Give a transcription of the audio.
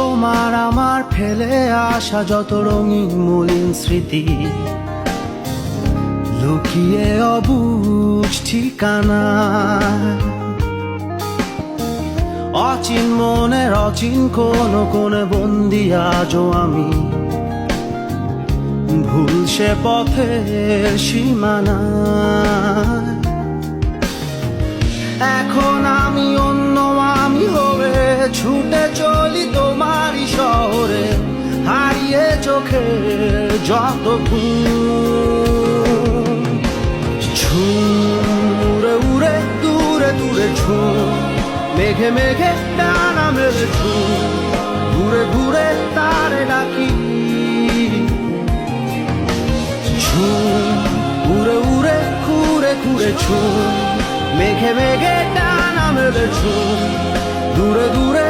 তোমার আমার ফেলে আসা যত রঙিন মলিন স্মৃতি। লুকিয়ে অবুঝ ঠিকানা। অচিন মনের অচিন কোন কোন বন্দি আজও আমি। ভুল সে পথের সীমানা। এখন আমি অন্য আমি হয়ে ছুটে চলি চোখের যত ছুঁড়ে উড়ে, দূরে দূরে ছুঁ মেঘে মেঘে ডানা মেলে ছুঁ ঘুরে ঘুরে তারে ডাকি। ছুঁ উড়ে উড়ে ঘুরে ঘুরে ছুঁ মেঘে মেঘে ডানা মেলে ছুঁ দূরে দূরে